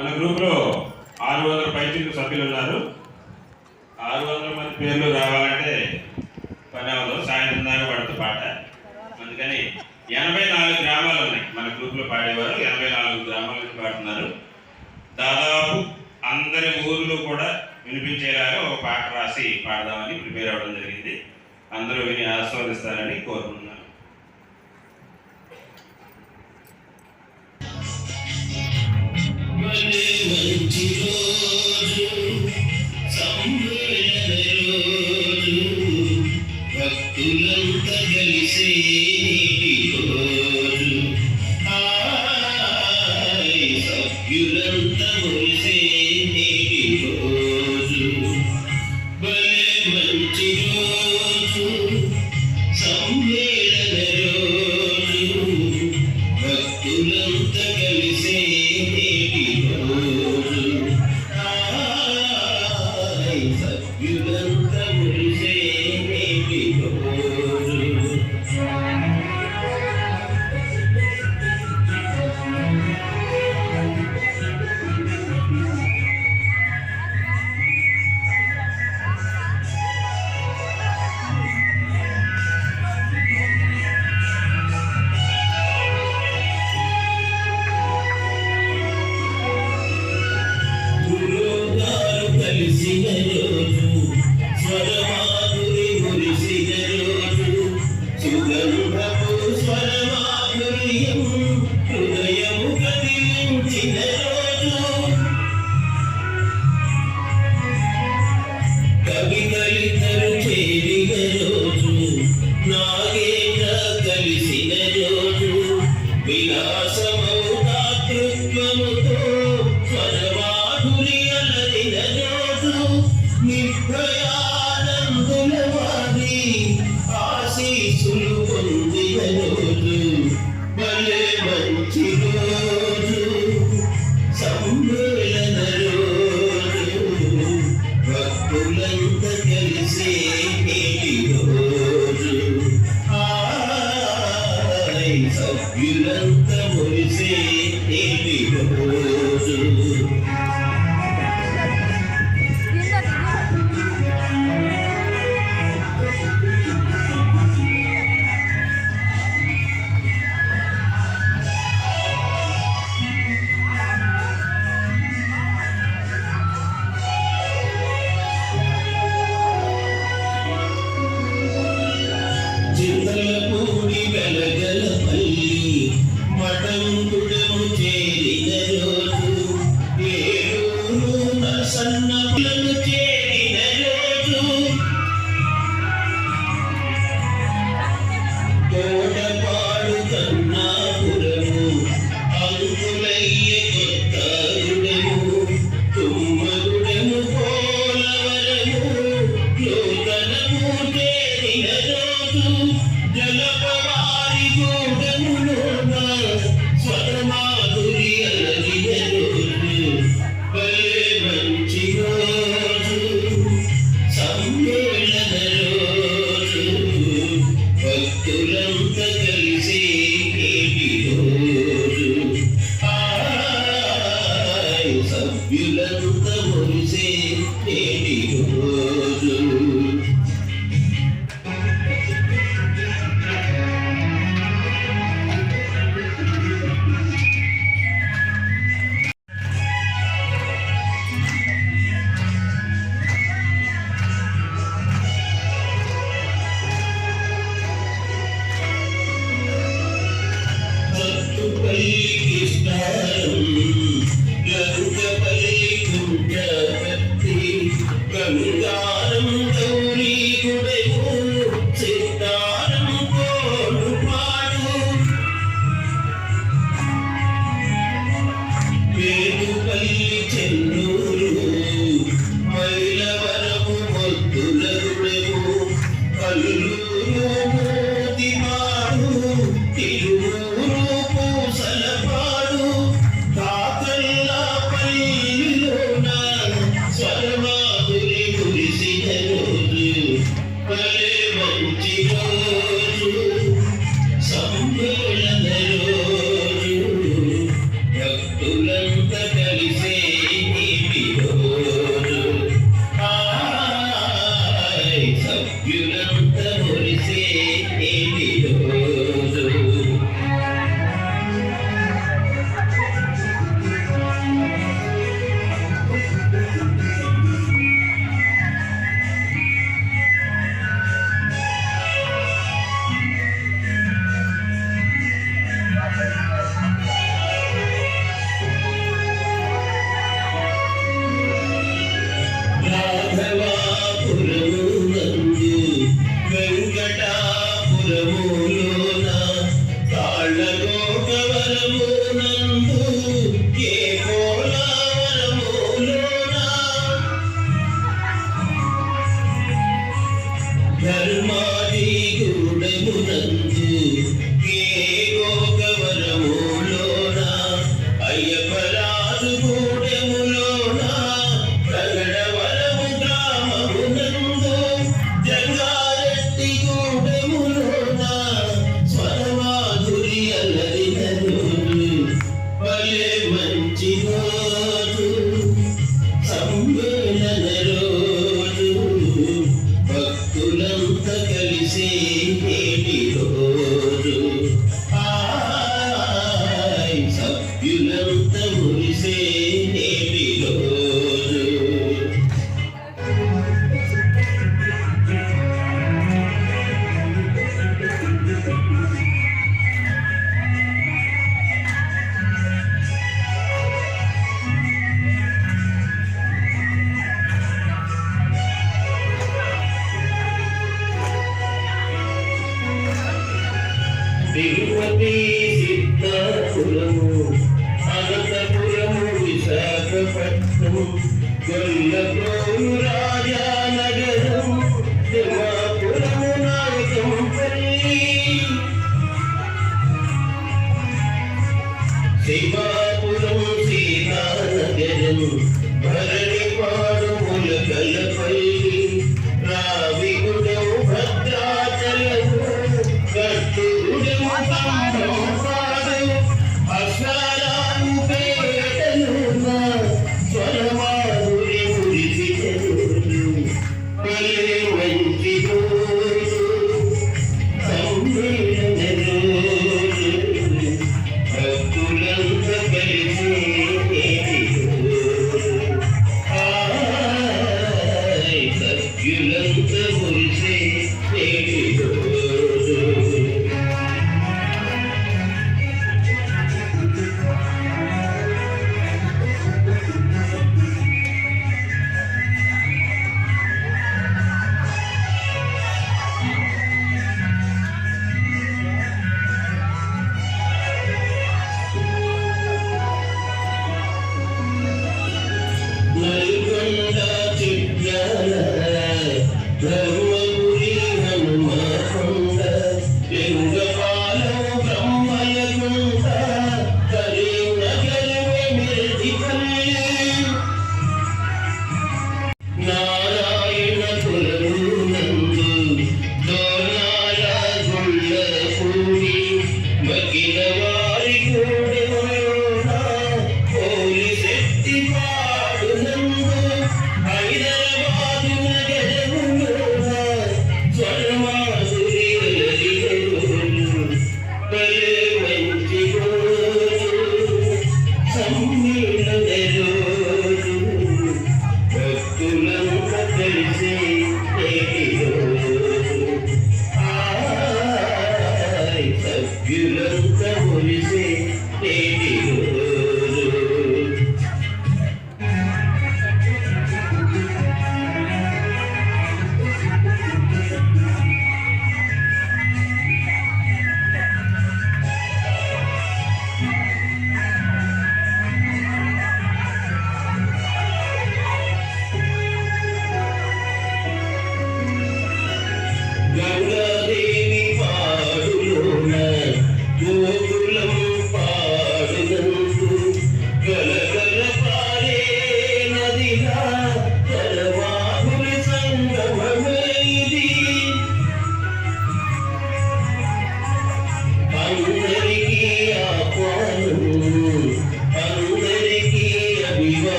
మన గ్రూప్లో ఆరు వందల పైచిలకు సభ్యులు ఉన్నారు. ఆరు వందల మంది పేర్లు రావాలంటే పని అవ్వదు. సాయంత్రం దాకా పడుతుంది పాట. అందుకని ఎనభై నాలుగు గ్రామాలు ఉన్నాయి. మన గ్రూప్లో పాడేవారు ఎనభై నాలుగు గ్రామాల నుంచి పాడుతున్నారు. దాదాపు అందరి ఊర్లు కూడా వినిపించేలాగా ఒక పాట రాసి పాడదామని ప్రిపేర్ అవ్వడం జరిగింది. అందరూ విని ఆస్వాదిస్తారని కోరుకుంటున్నాను وسلم సభ్యులంత ఒలిసే నేటి రోజు. You.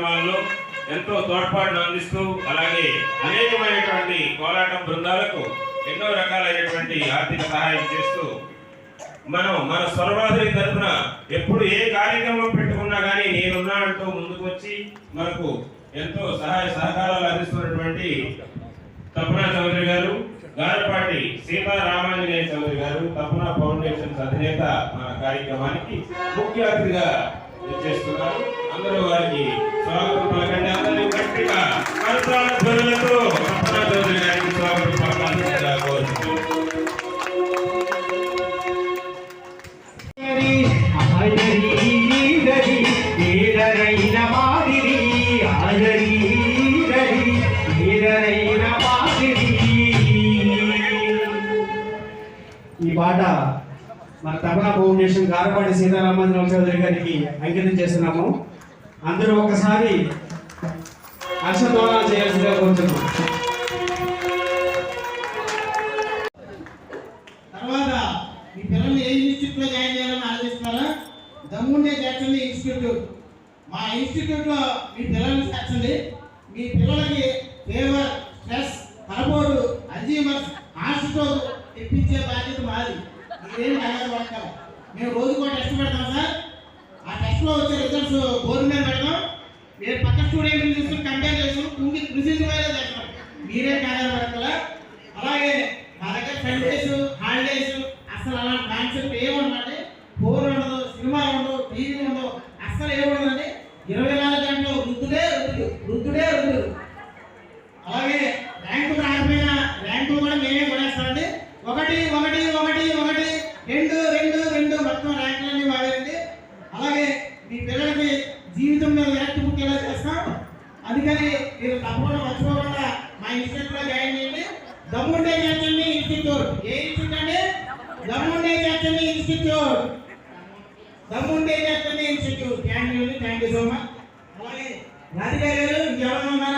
కార్యక్రమాల్లో ఎంతో తోడ్పాటును అందిస్తూ అలాగే అనేకమైనటువంటి కోలాటం బృందాలకు ఎన్నో రకాలైనటువంటి ఆర్థిక సహాయం చేస్తూ మనం మన స్వరవాదుల తరఫున ఎప్పుడు ఏ కార్యక్రమం పెట్టుకున్నా కానీ నేనున్నా అంటూ ముందుకు వచ్చి మనకు ఎంతో సహాయ సహకారాలు అందిస్తున్నటువంటి తపనా చౌదరి గారు గారపాటి సీతారామాంజనేయ చౌదరి గారు తపనా ఫౌండేషన్స్ అధినేత మన కార్యక్రమానికి ముఖ్య అతిథిగా చేస్తున్నారు. అందరూ వారికి స్వాగతం పలకండి. అందరూ గట్టిగా కరతాళ ధ్వనులతో తపనా చౌదరి మన ఫౌండేషన్ గారపాటి సీతారామచంద్ర చౌదరి గారికి అంకితం చేస్తున్నాము. అందరూ ఒకసారి హర్షధ్వానాలు చేయాల్సిందిగా కోరుతున్నాం తర్వాత మీ పిల్లల్ని ఏ ఇన్స్టిట్యూట్లో జాయిన్ చేయాలని ఆలోచిస్తున్నారా? దమ్ముండే చేర్చండి ఇన్స్టిట్యూట్ మా ఇన్స్టిట్యూట్లో మీ పిల్లల్ని చేర్చండి మీ పిల్లలకి ఫేవర్ స్ట్రెస్ తలపోటు అల్జీమర్స్ హార్ట్ తెప్పించే బాధ్యత మాది. మీరేం కంగారు పడతారు మేము రోజుకో టెస్ట్ పెడతాం సార్. ఆ టెస్ట్లో వచ్చే రిజల్ట్స్ బోర్డు మీద అలాగే రాధిక ఇంకెవరైనా ఉన్నారా?